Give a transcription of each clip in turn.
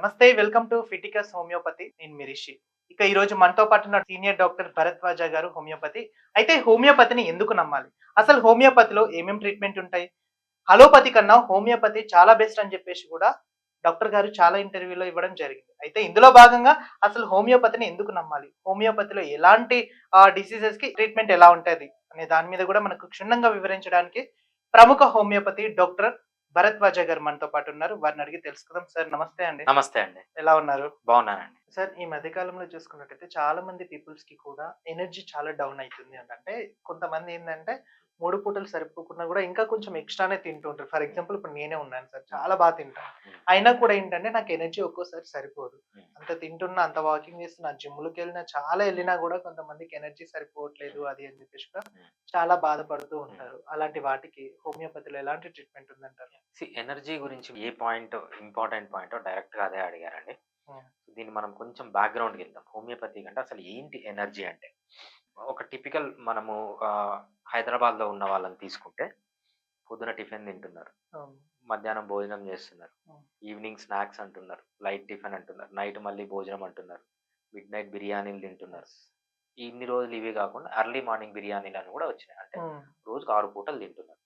నమస్తే welcome to ఫిటికస్ homeopathy. నేను మిరిషి ఇక ఈ రోజు మనతో పాటు ఉన్న సీనియర్ డాక్టర్ భరద్వాజ గారు హోమియోపతి. అయితే హోమియోపతిని ఎందుకు నమ్మాలి? అసలు హోమియోపతిలో ఏమేమి ట్రీట్మెంట్ ఉంటాయి? అలోపతి కన్నా హోమియోపతి చాలా బెస్ట్ అని చెప్పేసి కూడా డాక్టర్ గారు చాలా ఇంటర్వ్యూలో ఇవ్వడం జరిగింది. అయితే ఇందులో భాగంగా అసలు హోమియోపతిని ఎందుకు నమ్మాలి? హోమియోపతిలో ఎలాంటి డిసీజెస్కి ట్రీట్మెంట్ ఎలా ఉంటది? అనే దాని మీద కూడా మనకు క్షుణ్ణంగా వివరించడానికి ప్రముఖ హోమియోపతి డాక్టర్ భరద్వాజ గారు మనతో పాటు ఉన్నారు. వారిని అడిగి తెలుసుకుందాం. సార్ నమస్తే అండి. నమస్తే అండి. ఎలా ఉన్నారు? బాగున్నానండి. సార్ ఈ మధ్య కాలంలో చూసుకున్నట్టయితే చాలా మంది పీపుల్స్కి కూడా ఎనర్జీ చాలా డౌన్ అవుతుంది అంటే కొంతమంది ఏంటంటే మూడు పూటలు సరిపోకుండా కూడా ఇంకా కొంచెం ఎక్స్ట్రానే తింటుంటారు ఫర్ ఎగ్జాంపుల్ ఇప్పుడు నేనే ఉన్నాను సార్. చాలా బాగా తింటాను. అయినా కూడా ఏంటంటే నాకు ఎనర్జీ ఒక్కోసారి సరిపోదు. అంత తింటున్నా అంత వాకింగ్ చేస్తున్నా జిమ్లకు వెళ్ళినా చాలా వెళ్ళినా కూడా కొంతమందికి ఎనర్జీ సరిపోవట్లేదు అది అని చెప్పేసి కూడా. చాలా బాధపడుతూ ఉంటారు. అలాంటి వాటికి హోమియోపతిలో ఎలాంటి ట్రీట్మెంట్ ఉందంటారు? ఎనర్జీ గురించి ఏ పాయింట్ ఇంపార్టెంట్ పాయింట్ డైరెక్ట్గా అదే అడిగారండి. దీన్ని మనం కొంచెం బ్యాక్గ్రౌండ్కి వెళ్దాం. హోమియోపతి అంటే అసలు ఏంటి ఎనర్జీ అంటే? ఒక టిపికల్ మనము హైదరాబాద్లో ఉన్న వాళ్ళని తీసుకుంటే పొద్దున టిఫిన్ తింటున్నారు. మధ్యాహ్నం భోజనం చేస్తున్నారు. ఈవినింగ్ స్నాక్స్ అంటున్నారు. లైట్ టిఫిన్ అంటున్నారు. నైట్ మళ్ళీ భోజనం అంటున్నారు. మిడ్ నైట్ బిర్యానీలు తింటున్నారు. ఇన్ని రోజులు ఇవి కాకుండా ఎర్లీ మార్నింగ్ బిర్యానీలు అని కూడా వచ్చినాయి. అంటే. రోజుకు ఆరు పూటలు తింటున్నారు.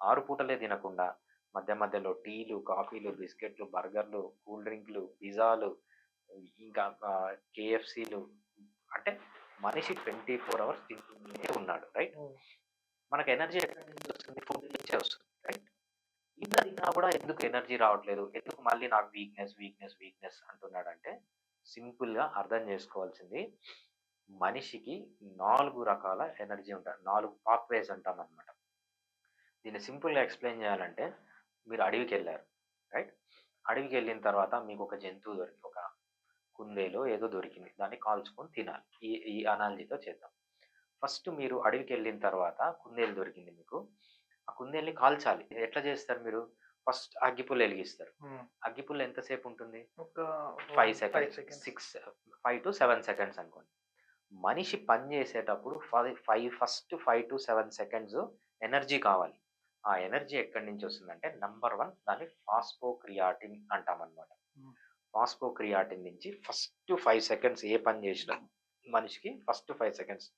ఆరు పూటలే తినకుండా మధ్య మధ్యలో టీలు కాఫీలు బిస్కెట్లు బర్గర్లు కూల్ డ్రింక్లు పిజ్జాలు ఇంకా కేఎఫ్సీలు అంటే మనిషి ట్వంటీ ఫోర్ అవర్స్ తింటూనే ఉన్నాడు రైట్. మనకు ఎనర్జీ ఎక్కడి నుంచి వస్తుంది? ఫుడ్ నుంచే వస్తుంది రైట్ ఇంత తిన్నా కూడా ఎందుకు ఎనర్జీ రావట్లేదు? ఎందుకు మళ్ళీ నాకు వీక్నెస్ వీక్నెస్ వీక్నెస్ అంటున్నాడంటే సింపుల్గా అర్థం చేసుకోవాల్సింది మనిషికి నాలుగు రకాల ఎనర్జీ ఉంటాయి నాలుగు పాత్వేస్ అంటాం అనమాట దీన్ని సింపుల్గా ఎక్స్ప్లెయిన్ చేయాలంటే మీరు అడవికి వెళ్ళారు రైట్ అడవికి వెళ్ళిన తర్వాత మీకు ఒక జంతువు దొరికి ఒక కుందేలో ఏదో దొరికింది. దాన్ని కాల్చుకొని తినాలి. ఈ ఈ అనాలజీతో చేద్దాం. ఫస్ట్ మీరు అడవికి వెళ్ళిన తర్వాత కుందేలు దొరికింది మీకు. ఆ కుందేల్ని కాల్చాలి. ఎట్లా చేస్తారు మీరు? ఫస్ట్ అగ్గిపుల్ల వెలిగిస్తారు. అగ్గిపుల్ల ఎంతసేపు ఉంటుంది? ఒక five seconds. Six five to seven seconds అనుకోండి. మనిషి పని చేసేటప్పుడు five five first five to seven seconds energy కావాలి. ఆ ఎనర్జీ ఎక్కడి నుంచి వస్తుందంటే నంబర్ వన్ దాన్ని ఫాస్పోక్రియాటిన్ అంటాం అనమాట. ఫాస్పోక్రియాటిన్ నుంచి ఫస్ట్ ఫైవ్ సెకండ్స్ ఏ పని చేసినా మనిషికి ఫస్ట్ ఫైవ్ సెకండ్స్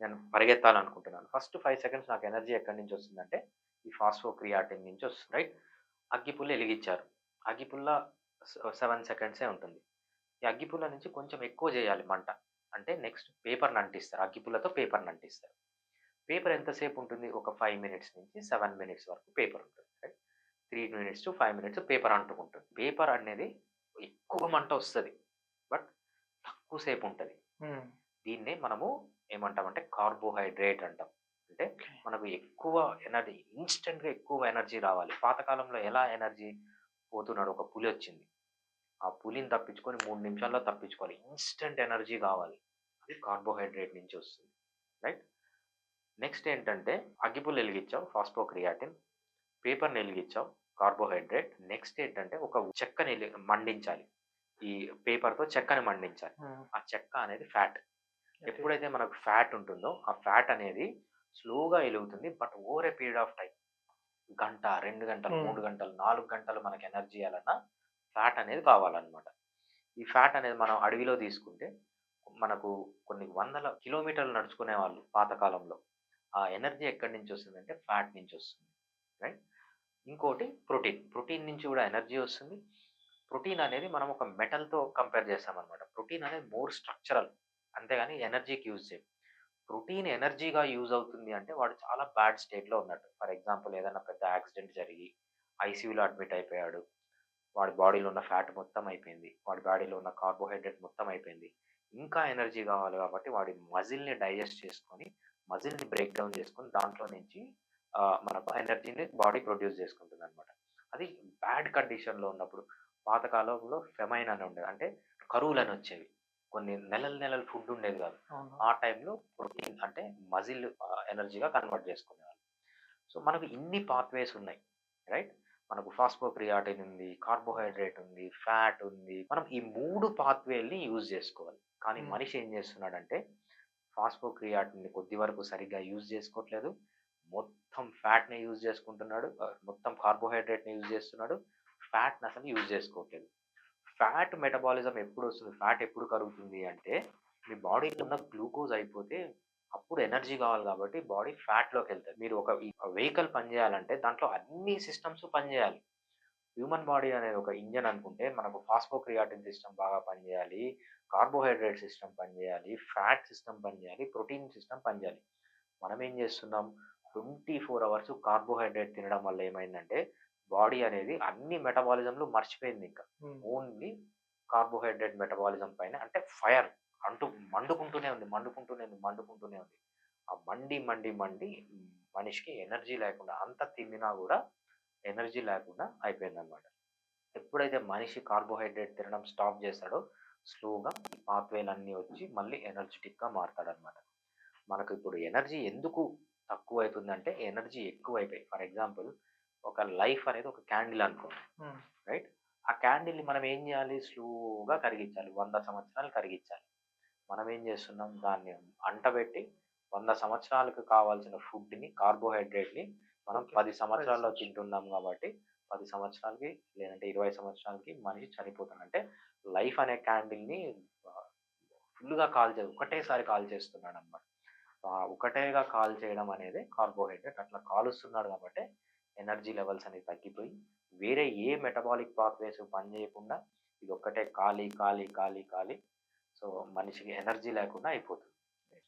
నేను పరిగెత్తాలనుకుంటున్నాను. ఫస్ట్ ఫైవ్ సెకండ్స్ నాకు ఎనర్జీ ఎక్కడి నుంచి వస్తుందంటే ఈ ఫాస్పోక్రియాటిన్ నుంచి వస్తుంది రైట్? అగ్గిపుల్ల వెలిగించారు. అగ్గిపుల్ల సెవెన్ సెకండ్సే ఉంటుంది. ఈ అగ్గిపుల్ల నుంచి కొంచెం ఎక్కువ చేయాలి మంట. అంటే నెక్స్ట్ పేపర్ని అంటిస్తారు అగ్గిపుల్లతో పేపర్ని అంటిస్తారు పేపర్ ఎంతసేపు ఉంటుంది? ఒక ఫైవ్ మినిట్స్ నుంచి సెవెన్ మినిట్స్ వరకు పేపర్ ఉంటుంది right? Three minutes to five minutes paper అంటుకుంటుంది. పేపర్ అనేది ఎక్కువ మంట వస్తుంది బట్ తక్కువసేపు ఉంటుంది. దీన్నే మనము ఏమంటామంటే కార్బోహైడ్రేట్ అంటాం. అంటే మనకు ఎక్కువ ఎనర్జీ ఇన్స్టెంట్గా ఎక్కువ ఎనర్జీ రావాలి. పాతకాలంలో ఎలా ఎనర్జీ పోతున్నాడు ఒక పులి వచ్చింది. ఆ పులిని తప్పించుకొని మూడు నిమిషాల్లో తప్పించుకోవాలి. ఇన్స్టెంట్ ఎనర్జీ కావాలి. అది కార్బోహైడ్రేట్ నుంచి వస్తుంది. రైట్? నెక్స్ట్ ఏంటంటే అగ్గిపుల్లు వెలిగించావు ఫాస్పోక్రియాటిన్ పేపర్ని వెలిగించావు కార్బోహైడ్రేట్. నెక్స్ట్ ఏంటంటే ఒక చెక్కని మండించాలి. ఈ పేపర్తో చెక్కని మండించాలి. ఆ! చెక్క అనేది ఫ్యాట్. ఎప్పుడైతే మనకు ఫ్యాట్ ఉంటుందో ఆ ఫ్యాట్ అనేది స్లోగా వెలుగుతుంది but over a period of time గంట రెండు గంటలు. మూడు గంటలు నాలుగు గంటలు మనకి ఎనర్జీ ఇవ్వాలన్నా ఫ్యాట్ అనేది కావాలన్నమాట. ఈ ఫ్యాట్ అనేది మనం అడవిలో తీసుకుంటే మనకు కొన్ని వందల కిలోమీటర్లు నడుచుకునే వాళ్ళు పాతకాలంలో. ఆ ఎనర్జీ ఎక్కడి నుంచి వస్తుందంటే ఫ్యాట్ నుంచి వస్తుంది. రైట్? ఇంకోటి ప్రోటీన్. ప్రోటీన్ నుంచి కూడా ఎనర్జీ వస్తుంది. ప్రోటీన్ అనేది మనం ఒక మెటల్తో కంపేర్ చేస్తామన్నమాట. ప్రోటీన్ అనేది మోర్ స్ట్రక్చరల్. అంతేగాని ఎనర్జీకి యూజ్ చేయం ప్రోటీన్ ఎనర్జీగా యూజ్ అవుతుంది అంటే వాడు చాలా బ్యాడ్ స్టేట్లో ఉన్నట్టు. ఫర్ ఎగ్జాంపుల్ ఏదైనా పెద్ద యాక్సిడెంట్ జరిగి ఐసీయూలో అడ్మిట్ అయిపోయాడు. వాడి బాడీలో ఉన్న ఫ్యాట్ మొత్తం అయిపోయింది. వాడి బాడీలో ఉన్న కార్బోహైడ్రేట్ మొత్తం అయిపోయింది. ఇంకా ఎనర్జీ కావాలి కాబట్టి వాడి మజిల్ని డైజెస్ట్ చేసుకొని మజిల్ని బ్రేక్ డౌన్ చేసుకొని దాంట్లో నుంచి ఆ, మనకు ఎనర్జీని బాడీ ప్రొడ్యూస్ చేసుకుంటుంది అనమాట అది బ్యాడ్ కండిషన్లో ఉన్నప్పుడు పాతకాలంలో ఫెమైన్ అని ఉండేది. అంటే కరువులు అని వచ్చేవి. కొన్ని నెలల నెలల ఫుడ్ ఉండేది కాదు. ఆ టైంలో ప్రోటీన్ అంటే మజిల్ ఎనర్జీగా కన్వర్ట్ చేసుకునేవాళ్ళు. సో మనకు ఇన్ని పాత్వేస్ ఉన్నాయి రైట్ మనకు ఫాస్ఫోక్రియాటిన్ ఉంది కార్బోహైడ్రేట్ ఉంది ఫ్యాట్ ఉంది. మనం ఈ మూడు పాత్వేల్ని యూజ్ చేసుకోవాలి. కానీ Hmm. మనిషి ఏం చేస్తున్నాడంటే ఫాస్ఫోక్రియాటిన్ని కొద్ది వరకు సరిగ్గా యూజ్ చేసుకోవట్లేదు. మొత్తం ఫ్యాట్ని యూజ్ చేసుకుంటున్నాడు. మొత్తం కార్బోహైడ్రేట్ని యూజ్ చేస్తున్నాడు. ఫ్యాట్ని అసలు యూజ్ చేసుకోవట్లేదు. ఫ్యాట్ మెటబాలిజం ఎప్పుడు వస్తుంది? ఫ్యాట్ ఎప్పుడు కరుగుతుంది అంటే మీ బాడీలో ఉన్న గ్లూకోజ్ అయిపోతే అప్పుడు ఎనర్జీ కావాలి కాబట్టి బాడీ ఫ్యాట్లోకి వెళ్తుంది. మీరు ఒక వెహికల్ పనిచేయాలంటే దాంట్లో అన్ని సిస్టమ్స్ పనిచేయాలి హ్యూమన్ బాడీ అనేది ఒక ఇంజన్ అనుకుంటే మనకు ఫాస్ఫోక్రియాటిన్ సిస్టమ్ బాగా పనిచేయాలి కార్బోహైడ్రేట్ సిస్టమ్ పనిచేయాలి ఫ్యాట్ సిస్టమ్ పనిచేయాలి ప్రోటీన్ సిస్టమ్ పనిచేయాలి మనం ఏం చేస్తున్నాం? ట్వంటీ ఫోర్ అవర్స్ కార్బోహైడ్రేట్ తినడం వల్ల ఏమైందంటే బాడీ అనేది అన్ని మెటబాలిజంలు మర్చిపోయింది ఇంకా. ఓన్లీ కార్బోహైడ్రేట్ మెటబాలిజం పైన అంటే ఫైర్ అంటూ మండుకుంటూనే ఉంది మండుకుంటూనే ఉంది మండుకుంటూనే ఉంది. ఆ మండి మండి మండి మనిషికి ఎనర్జీ లేకుండా అంత తిన్నా కూడా ఎనర్జీ లేకుండా అయిపోయింది అనమాట ఎప్పుడైతే మనిషి కార్బోహైడ్రేట్ తినడం స్టాప్ చేస్తాడో స్లోగా పాత్వేలు అన్నీ వచ్చి మళ్ళీ ఎనర్జెటిక్గా మారుతాడనమాట మనకు ఇప్పుడు ఎనర్జీ ఎందుకు తక్కువ అవుతుందంటే ఎనర్జీ ఎక్కువ అయిపోయి ఫర్ ఎగ్జాంపుల్ ఒక లైఫ్ అనేది ఒక క్యాండిల్ అనుకోండి. Um, right? ఆ క్యాండిల్ని మనం ఏం చేయాలి? స్లోగా కరిగించాలి. వంద సంవత్సరాలు కరిగించాలి. మనం ఏం చేస్తున్నాం? దాన్ని అంటబెట్టి వంద సంవత్సరాలకు కావాల్సిన ఫుడ్ని కార్బోహైడ్రేట్ని మనం. పది సంవత్సరాల్లో సంవత్సరాలు. తింటున్నాం కాబట్టి పది సంవత్సరాలకి లేదంటే ఇరవై సంవత్సరాలకి మనిషి చనిపోతాడు. అంటే లైఫ్ అనే క్యాండిల్ని ఫుల్గా కాల్ చే ఒకటేసారి కాల్ చేస్తున్నాడు అనమాట ఒకటేగా కాల్ చేయడం అనేది కార్బోహైడ్రేట్. అట్లా కాలుస్తున్నాడు కాబట్టి ఎనర్జీ లెవెల్స్ అనేవి తగ్గిపోయి వేరే ఏ మెటబాలిక్ పాత్వేస్ పనిచేయకుండా ఇది ఒక్కటే ఖాళీ ఖాళీ ఖాళీ ఖాళీ. సో మనిషికి ఎనర్జీ లేకుండా అయిపోతుంది.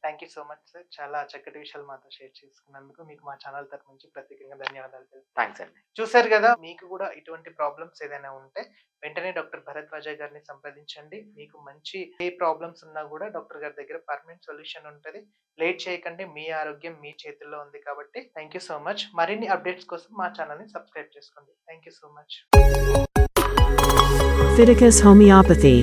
Thank you so much sir చాలా చక్కటి విషయాలు మాతో షేర్ చేసుకున్నందుకు మీకు మా ఛానల్ తరఫు నుంచి ప్రత్యేకంగా ధన్యవాదాలు థ్యాంక్స్ అండి. చూశారు కదా మీకు కూడా ఇటువంటి ప్రాబ్లమ్స్ ఏదైనా ఉంటే వెంటనే డాక్టర్ భరద్వాజ గారిని సంప్రదించండి. మీకు మంచి ఏ ప్రాబ్లమ్స్ ఉన్నా కూడా డాక్టర్ గారి దగ్గర పర్మనెంట్ సొల్యూషన్ ఉంటుంది. లేట్ చేయకండి మీ ఆరోగ్యం మీ చేతుల్లో ఉంది కాబట్టి. థ్యాంక్ యూ సో మచ్ మరిన్ని అప్డేట్స్ కోసం మా ఛానల్ని సబ్స్క్రైబ్ చేసుకోండి. Thank you so much Fiticus Homeopathy.